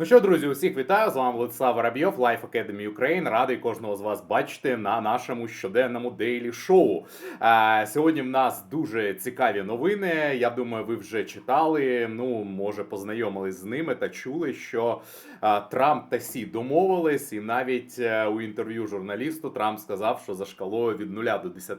Ну що, друзі, усіх вітаю! З вами Владислав Воробйов, Life Academy Ukraine. Радий кожного з вас бачити на нашому щоденному дейлі шоу. Е, сьогодні в нас дуже цікаві новини. Я думаю, ви вже читали. Ну, може, познайомились з ними та чули, що е, Трамп та Сі домовились, і навіть е, у інтерв'ю журналісту Трамп сказав, що за шкалою від 0 до 10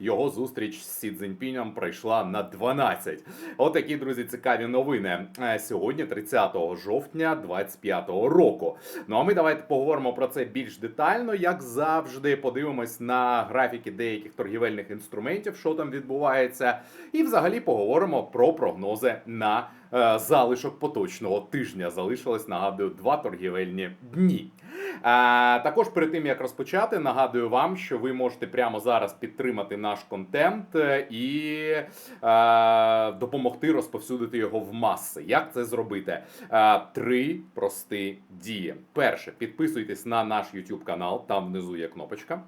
його зустріч з Сі Цзіньпінем пройшла на 12. Отакі, друзі, цікаві новини. Е, Сьогодні, 30 жовтня 25-го року. Ну а ми давайте поговоримо про це більш детально, як завжди. Подивимось на графіки деяких торгівельних інструментів, що там відбувається, і взагалі поговоримо про прогнози на залишок поточного тижня. Залишилось, нагадую, два торгівельні дні. Е, також перед тим як розпочати, нагадую вам, що ви можете прямо зараз підтримати наш контент е, і е, допомогти розповсюдити його в маси. Як це зробити? Е, три прості дії. Перше, підписуйтесь на наш YouTube канал, там внизу є кнопочка.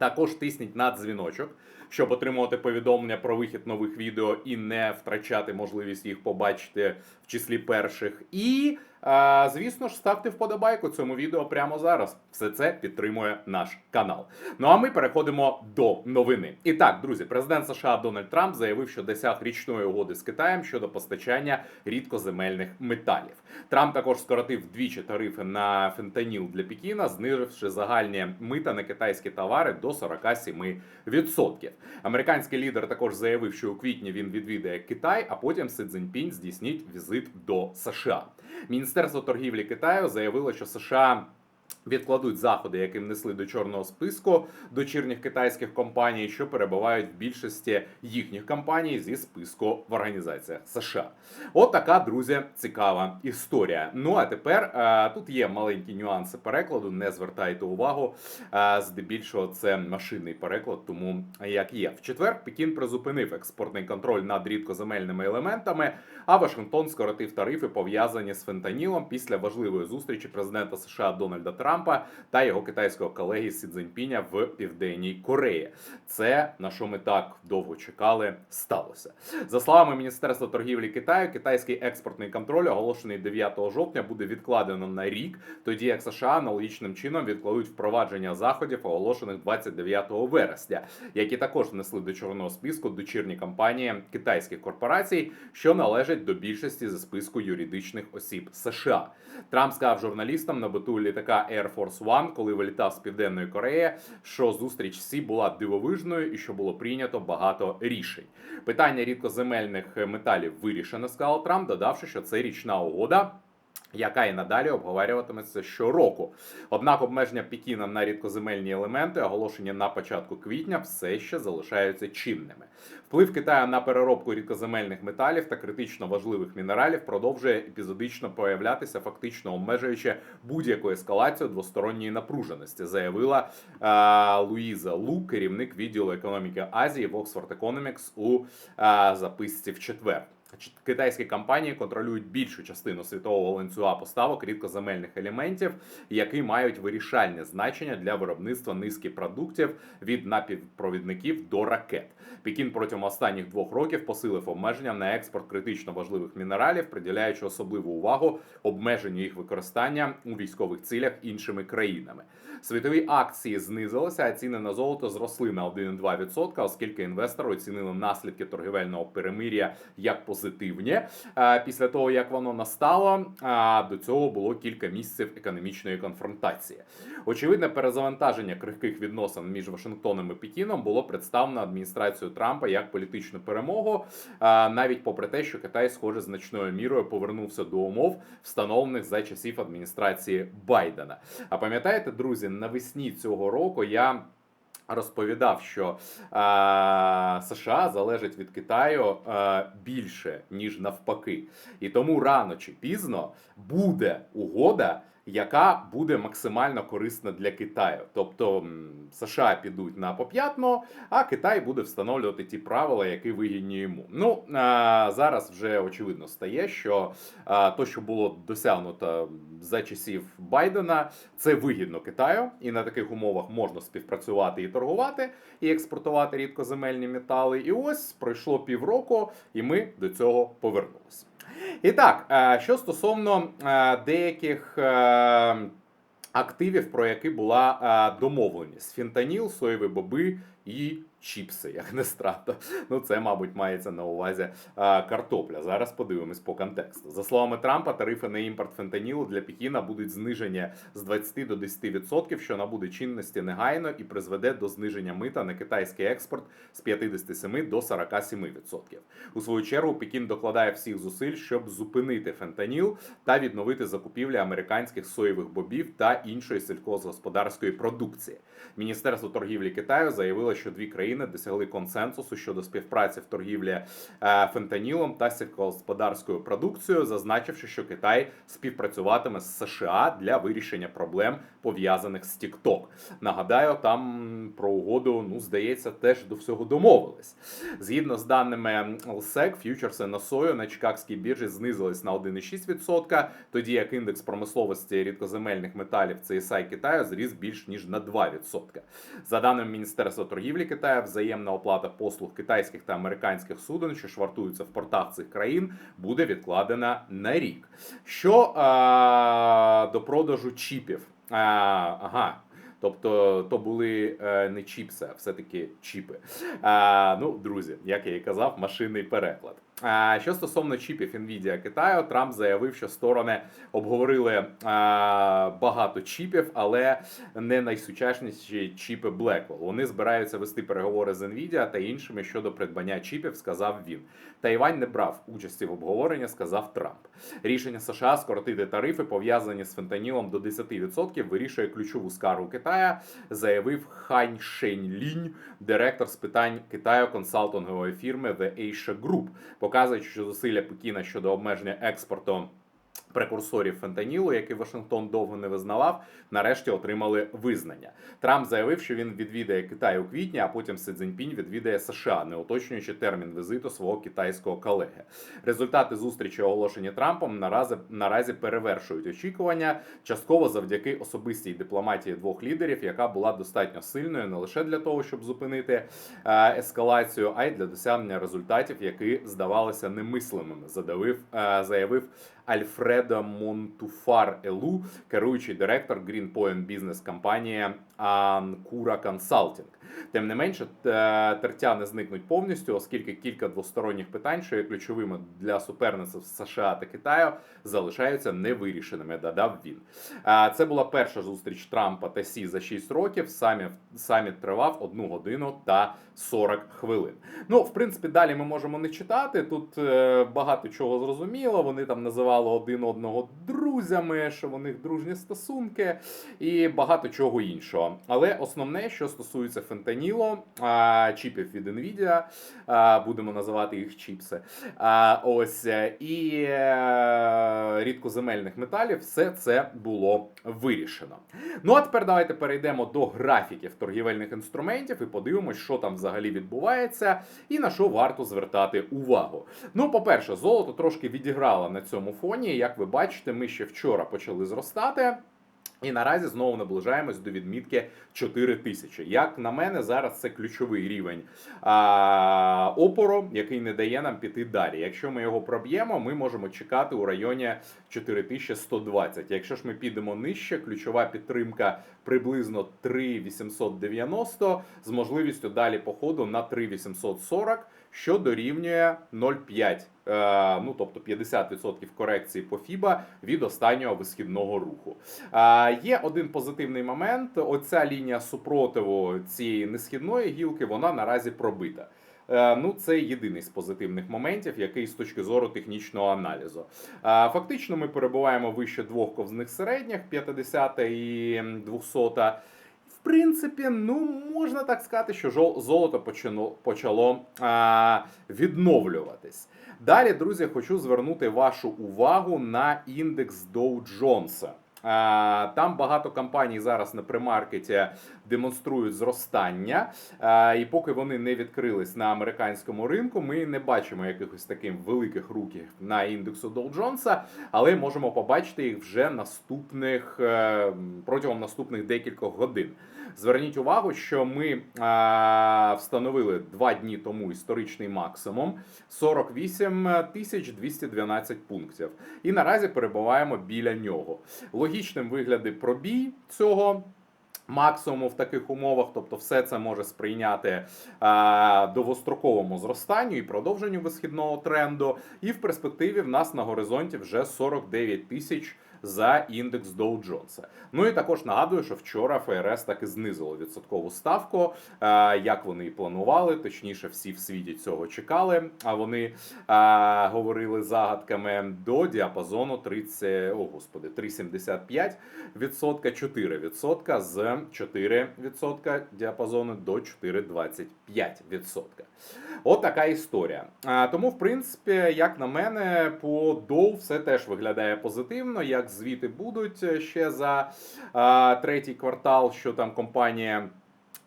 Також тисніть на дзвіночок, щоб отримувати повідомлення про вихід нових відео і не втрачати можливість їх побачити в числі перших. І, е, звісно ж, ставте вподобайку цьому відео прямо зараз. Все це підтримує наш канал. Ну а ми переходимо до новини. І так, друзі, президент США Дональд Трамп заявив, що досяг річної угоди з Китаєм щодо постачання рідкоземельних металів. Трамп також скоротив вдвічі тарифи на фентаніл для Пекіна, зниживши загальні мита на китайські товари до 47%. Американський лідер також заявив, що у квітні він відвідає Китай, а потім Си Цзіньпінь здійснить візит до США. Міністерство торгівлі Китаю заявило, що США. Відкладуть заходи, які внесли до чорного списку дочірніх китайських компаній, що перебувають в більшості їхніх компаній зі списку в організаціях США. От така, друзі, цікава історія. Ну а тепер е, тут є маленькі нюанси перекладу. Не звертайте увагу. Е, здебільшого це машинний переклад, тому як є. В четвер Пекін призупинив експортний контроль над рідкоземельними елементами, а Вашингтон скоротив тарифи, пов'язані з фентанілом після важливої зустрічі президента США Дональда Трампа та його китайського колеги Сі Цзіньпіня в південній Кореї. Це на що ми так довго чекали, сталося. За словами Міністерства торгівлі Китаю, китайський експортний контроль, оголошений 9 жовтня, буде відкладено на рік, тоді як США аналогічним чином відкладуть впровадження заходів, оголошених 29 вересня, які також внесли до чорного списку дочірні компанії китайських корпорацій, що належать до більшості за списку юридичних осіб США. Трамп сказав журналістам на борту літака Air Force One, коли вилітав з південної Кореї, що зустріч Сі була дивовижною і що було прийнято багато рішень. Питання рідкоземельних металів вирішено, сказав Трамп, додавши, що це річна угода. Яка і надалі обговорюватиметься щороку. Однак обмеження Пекіна на рідкоземельні елементи, оголошені на початку квітня, все ще залишаються чинними. Вплив Китаю на переробку рідкоземельних металів та критично важливих мінералів продовжує епізодично появлятися, фактично обмежуючи будь-яку ескалацію двосторонньої напруженості, заявила е, Луїза Лу, керівник відділу економіки Азії в Oxford Economics у е, записці в четвер. Китайські компанії контролюють більшу частину світового ланцюга поставок рідкоземельних елементів, які мають вирішальне значення для виробництва низки продуктів від напівпровідників до ракет. Пекін протягом останніх двох років посилив обмеження на експорт критично важливих мінералів, приділяючи особливу увагу обмеженню їх використання у військових цілях іншими країнами. Світові акції знизилися, а ціни на золото зросли на 1,2%, оскільки інвестори оцінили наслідки торгівельного перемир'я як позитивні. Е, Після того як воно настало, а, до цього було кілька місяців економічної конфронтації. Очевидне перезавантаження крихких відносин між Вашингтоном і Пекіном було представлено адміністрацією Трампа як політичну перемогу, навіть попри те, що Китай, схоже, значною мірою повернувся до умов, встановлених за часів адміністрації Байдена. А пам'ятаєте, друзі, навесні цього року я. Розповідав, що е, США залежить від Китаю е, більше ніж навпаки, і тому рано чи пізно буде угода, яка буде максимально корисна для Китаю. Тобто США підуть на поп'ятно, а Китай буде встановлювати ті правила, які вигідні йому. Ну е, зараз вже очевидно стає, що то, що було досягнуто за часів Байдена, це вигідно Китаю, і на таких умовах можна співпрацювати і торгувати, і експортувати рідкоземельні метали. І ось пройшло півроку, і ми до цього повернулися. І так, е, що стосовно е, деяких е, активів, про які була домовленість: фентаніл, соєві боби і чіпси, як не странно. Ну, це, мабуть, мається на увазі е, картопля. Зараз подивимось по контексту. За словами Трампа, тарифи на імпорт фентанілу для Пекіна будуть знижені з 20 до 10%, що набуде чинності негайно і призведе до зниження мита на китайський експорт з 57 до 47%. У свою чергу Пекін докладає всіх зусиль, щоб зупинити фентаніл та відновити закупівлі американських соєвих бобів та іншої сільськогосподарської продукції. Міністерство торгівлі Китаю заявило, що дві країни досягли консенсусу щодо співпраці в торгівлі е, фентанілом та сільськогосподарською продукцією, зазначивши, що Китай співпрацюватиме з США для вирішення проблем пов'язаних з TikTok. Нагадаю, там про угоду, ну здається, теж до всього домовились. Згідно з даними ЛСЕК, ф'ючерси на сою на Чикагській біржі знизились на 1,6%, тоді як індекс промисловості рідкоземельних металів CSI Китаю зріс більш ніж на 2%. За даними Міністерства торгівлі Китаю, взаємна оплата послуг китайських та американських суден, що швартуються в портах цих країн, буде відкладена на рік. Що а, до продажу чіпів? А, ага. Тобто то були е, не чіпси, а все-таки чіпи. А, ну, друзі, як я і казав, машинний переклад. Що стосовно чіпів Nvidia Китаю, Трамп заявив, що сторони обговорили багато чіпів, але не найсучасніші чіпи Blackwell. Вони збираються вести переговори з Nvidia та іншими щодо придбання чіпів, сказав він. Тайвань не брав участі в обговоренні, сказав Трамп. Рішення США скоротити тарифи, пов'язані з фентанілом до 10%, вирішує ключову скаргу Китая, заявив Хань Шеньлінь, директор з питань Китаю консалтингової фірми The Asia Group, показуючи, що зусилля Пекіна щодо обмеження експорту. Прекурсорів фентанілу, який Вашингтон довго не визнавав, нарешті отримали визнання. Трамп заявив, що він відвідає Китай у квітні, а потім Си Цзіньпінь відвідає США, не уточнюючи термін візиту свого китайського колеги. Результати зустрічі, оголошені Трампом, наразі наразі перевершують очікування, частково завдяки особистій дипломатії двох лідерів, яка була достатньо сильною не лише для того, щоб зупинити е, ескалацію, а й для досягнення результатів, які здавалися немислимими. Задавив, е, заявив. Альфредо Монтуфар Елу, керуючий директор Greenpoint бізнес компанії Анкура Консалтінг. Тим не менше, тертя не зникнуть повністю, оскільки кілька двосторонніх питань, що є ключовими для суперництв США та Китаю, залишаються невирішеними. Додав він. А, Це була перша зустріч Трампа та Сі за 6 років. Саміт, тривав 1 годину та 40 хвилин. Ну, в принципі, далі ми можемо не читати. Тут е, багато чого зрозуміло. Вони там називали один одного друзями, що у них дружні стосунки і багато чого іншого. Але основне, що стосується фентанілу, чіпів від Nvidia, будемо називати їх чіпси. Ось е, і е, рідкоземельних металів, все це було вирішено. Ну а тепер давайте перейдемо до графіків торгівельних інструментів і подивимось, що там взагалі відбувається і на що варто звертати увагу. Ну, по-перше, золото трошки відіграло на цьому фоні. Як ви бачите, ми ще вчора почали зростати. І наразі знову наближаємось до відмітки 4 тисячі. Як на мене, зараз це ключовий рівень а, опору, який не дає нам піти далі. Якщо ми його проб'ємо, ми можемо чекати у районі 4120. Якщо ж ми підемо нижче, ключова підтримка приблизно 3890 з можливістю далі походу на 3840, що дорівнює 0,5. Е, ну тобто 50% корекції по FIBA від останнього висхідного руху. Е, Є один позитивний момент. Оця лінія супротиву цієї несхідної гілки вона наразі пробита. Е, Ну, це єдиний з позитивних моментів, який з точки зору технічного аналізу. Фактично, ми перебуваємо вище двох ковзних середніх, 50 і 200. Принципі, ну можна так сказати, що золото почало, почало відновлюватись. Далі, друзі, хочу звернути вашу увагу на індекс Dow Jones. Там багато компаній зараз на примаркеті демонструють зростання, і поки вони не відкрились на американському ринку, ми не бачимо якихось таких великих руків на індексу Dow Jones, але можемо побачити їх вже наступних е, протягом наступних декількох годин. Зверніть увагу, що ми встановили два дні тому історичний максимум 48 тисяч 212 пунктів. І наразі перебуваємо біля нього. Логічним вигляди пробій цього. Максимуму в таких умовах, тобто все це може сприйняти а, довгостроковому зростанню і продовженню висхідного тренду. І в перспективі в нас на горизонті вже 49 тисяч за індекс Dow Jones. Ну і також нагадую, що вчора ФРС таки знизило відсоткову ставку, як вони і планували. Точніше, всі в світі цього чекали. А вони говорили загадками до діапазону 30, о господи, 3,75 відсотка, 4 відсотка з 4 відсотка діапазону до 4,25 відсотка. От така історія. А, Тому, в принципі, як на мене, по Dow все теж виглядає позитивно. Як звіти будуть ще за а, третій квартал, що там компанія.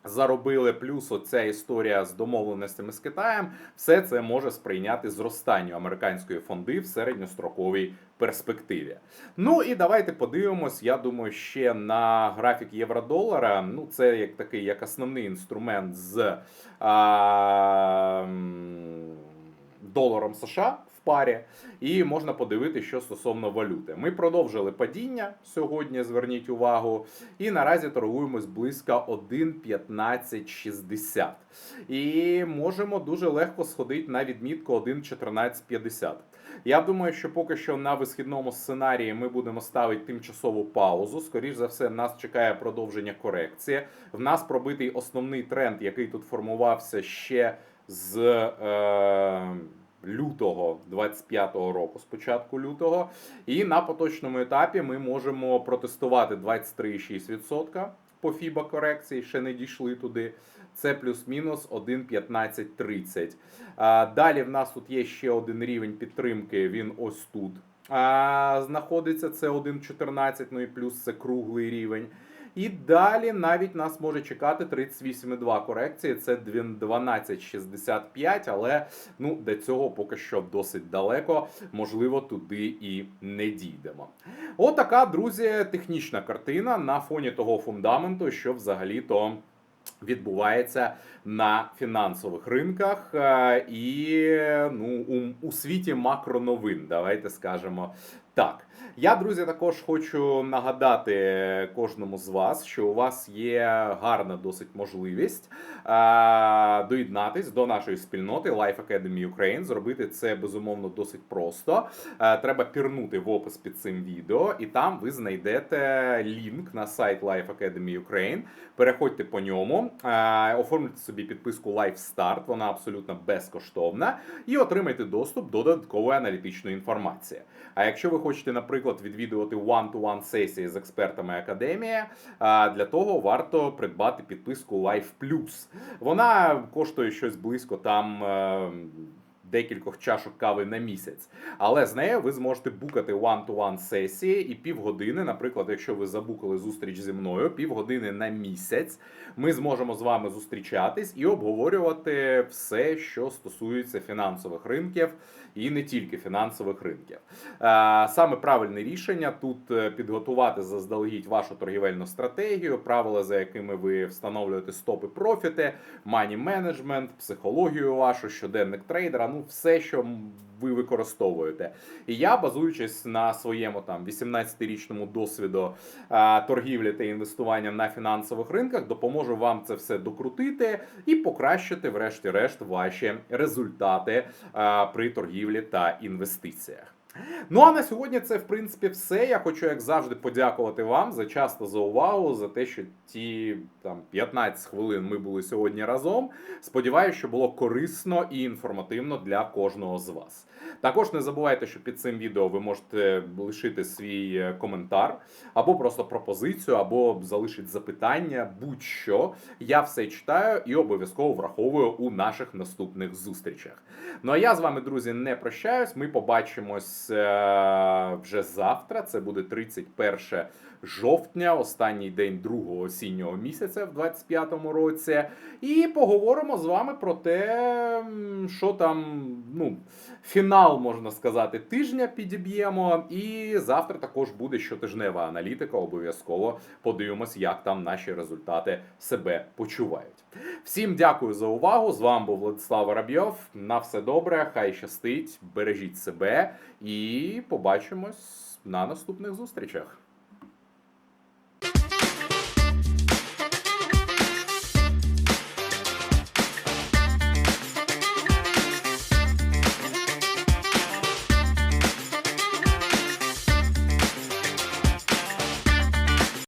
Заробили плюс оця історія з домовленостями з Китаєм. Все це може сприйняти зростанню американської фонди в середньостроковій перспективі. Ну і давайте подивимось. Я думаю, ще на графік євро-долара. Ну, це як такий як основний інструмент з а, доларом США. Парі, і можна подивитися, що стосовно валюти. Ми продовжили падіння сьогодні. Зверніть увагу, і наразі торгуємось близько 1,1560. І можемо дуже легко сходити на відмітку 1,1450. Я думаю, що поки що на висхідному сценарії ми будемо ставити тимчасову паузу. Скоріш за все, нас чекає продовження корекції. В нас пробитий основний тренд, який тут формувався ще з. Е- Лютого 25-го року, з початку лютого, і на поточному етапі ми можемо протестувати 23,6% по FIBA корекції, ще не дійшли туди. Це плюс-мінус 1,1530. А, Далі в нас тут є ще один рівень підтримки. Він ось тут знаходиться. Це 1,14, ну і плюс це круглий рівень. І далі навіть нас може чекати 38,2 корекції. Це 12,65, але ну до цього поки що досить далеко. Можливо, туди і не дійдемо. Отака, друзі, технічна картина на фоні того фундаменту, що взагалі-то. Відбувається на фінансових ринках е, і ну у, у світі макроновин. Давайте скажемо так. Я, друзі, також хочу нагадати кожному з вас, що у вас є гарна досить можливість а, доєднатись до нашої спільноти Life Academy Ukraine. Зробити це безумовно досить просто. А, треба пірнути в опис під цим відео, і там ви знайдете лінк на сайт Life Academy Ukraine. Переходьте по ньому, оформлюйте собі підписку Life Start, вона абсолютно безкоштовна, і отримайте доступ до додаткової аналітичної інформації. А якщо ви хочете, наприклад, відвідувати one-to-one сесії з експертами академії, для того варто придбати підписку Life Plus. Вона коштує щось близько там. Декількох чашок кави на місяць, але з нею ви зможете букати one-to-one сесії і півгодини. Наприклад, якщо ви забукали зустріч зі мною, півгодини на місяць, ми зможемо з вами зустрічатись і обговорювати все, що стосується фінансових ринків, і не тільки фінансових ринків. Е, Саме правильне рішення тут е, підготувати заздалегідь вашу торгівельну стратегію, правила, за якими ви встановлюєте стопи профіти, мані менеджмент, психологію вашу, щоденник трейдера. Ну, все, що ви використовуєте. І я, базуючись на своєму там 18-річному досвіду а, торгівлі та інвестування на фінансових ринках, допоможу вам це все докрутити і покращити, врешті-решт, ваші результати а, при торгівлі та інвестиціях. Ну а на сьогодні це в принципі все. Я хочу, як завжди, подякувати вам за часто за увагу, за те, що ті там 15 хвилин ми були сьогодні разом. Сподіваюся, що було корисно і інформативно для кожного з вас. Також не забувайте, що під цим відео ви можете лишити свій е, коментар, або просто пропозицію, або залишити запитання, будь-що. Я все читаю і обов'язково враховую у наших наступних зустрічах. Ну а я з вами, друзі, не прощаюсь. Ми побачимось вже завтра. Це буде 31 жовтня, останній день другого осіннього місяця в 25-му році. І поговоримо з вами про те, що там, ну, фінал, можна сказати, тижня підіб'ємо. І завтра також буде щотижнева аналітика. Обов'язково подивимось, як там наші результати себе почувають. Всім дякую за увагу. З вами був Владислав Воробйов. На все добре, хай щастить, бережіть себе і побачимось на наступних зустрічах.